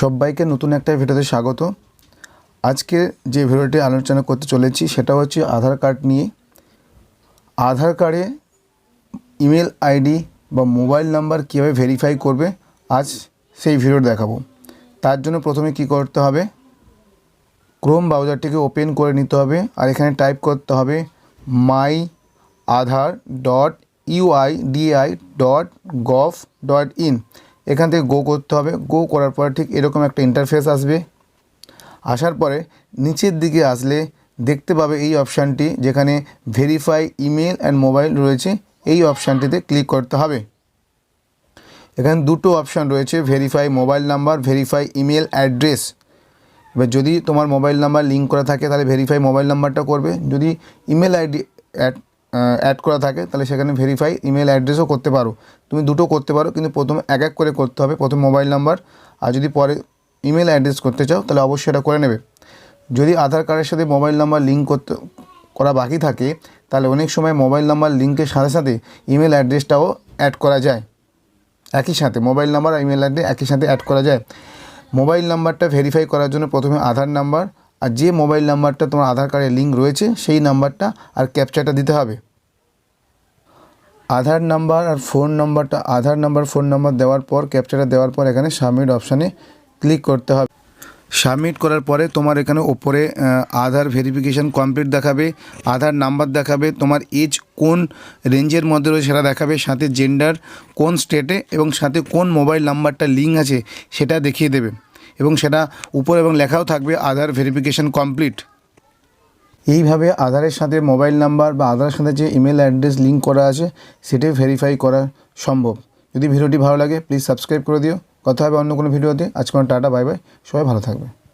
সবাইকে নতুন একটা ভিডিওতে স্বাগত। আজকে যে ভিডিওটি আলোচনা করতে চলেছি, সেটা হচ্ছে আধার কার্ড নিয়ে। আধার কার্ডে ইমেল আইডি বা মোবাইল নাম্বার কীভাবে ভেরিফাই করবে, আজ সেই ভিডিও দেখাবো। তার জন্য প্রথমে কি করতে হবে, ক্রোম ব্রাউজারটিকে ওপেন করে নিতে হবে, আর এখানে টাইপ করতে হবে my Aadhaar dot UI DI dot gov dot in. এখান থেকে গো করতে হবে। গো করার পরে ঠিক এরকম একটা ইন্টারফেস আসবে। আসার পরে নিচের দিকে আসলে দেখতে পাবে এই অপশানটি যেখানে ভেরিফাই ইমেল অ্যান্ড মোবাইল রয়েছে। এই অপশানটিতে ক্লিক করতে হবে। এখানে দুটো অপশান রয়েছে verify mobile number verify email address এবার যদি তোমার মোবাইল নাম্বার লিঙ্ক করা থাকে, তাহলে ভেরিফাই মোবাইল নাম্বারটা করবে। যদি ইমেল আইডি অ্যাড করা থাকে, তাহলে সেখানে ভেরিফাই ইমেল অ্যাড্রেসও করতে পারো। তুমি দুটো করতে পারো, কিন্তু প্রথমে এক এক করে করতে হবে, প্রথম মোবাইল নাম্বার আর যদি পরে ইমেল অ্যাড্রেস করতে চাও, তাহলে অবশ্যই এটা করে নেবে। যদি আধার কার্ডের সাথে মোবাইল নাম্বার লিঙ্ক করতে, করা বাকি থাকে, তাহলে অনেক সময় মোবাইল নাম্বার লিঙ্কের সাথে সাথে ইমেল অ্যাড্রেসটাও অ্যাড করা যায়। একই সাথে মোবাইল নাম্বার আর ইমেল অ্যাড্রেস একই সাথে অ্যাড করা যায়। মোবাইল নাম্বারটা ভেরিফাই করার জন্য প্রথমে আধার নাম্বার আর যে মোবাইল নাম্বারটা তোমার আধার কার্ডে লিঙ্ক রয়েছে, সেই নাম্বারটা আর ক্যাপচারটা দিতে হবে। আধার নাম্বার আর ফোন নাম্বারটা, আধার নাম্বার, ফোন নাম্বার দেওয়ার পর, ক্যাপচারটা দেওয়ার পর এখানে সাবমিট অপশানে ক্লিক করতে হবে। সাবমিট করার পরে তোমার এখানে ওপরে আধার ভেরিফিকেশান কমপ্লিট দেখাবে, আধার নাম্বার দেখাবে, তোমার এজ কোন রেঞ্জের মধ্যে রয়েছে সেটা দেখাবে, সাথে জেন্ডার কোন স্টেটে এবং সাথে কোন মোবাইল নাম্বারটা লিঙ্ক আছে সেটা দেখিয়ে দেবে। এবং সেটা উপর এবং লেখাও থাকবে আধার ভেরিফিকেশান কমপ্লিট এইভাবে আধারের সাথে মোবাইল নাম্বার বা আধারের সাথে যে ইমেল অ্যাড্রেস লিঙ্ক করা আছে, সেটাই ভেরিফাই করা সম্ভব। যদি ভিডিওটি ভালো লাগে প্লিজ সাবস্ক্রাইব করে দিও। কথা হবে অন্য কোনো ভিডিওতে। আজকে টাটা বাই বাই সবাই ভালো থাকবে।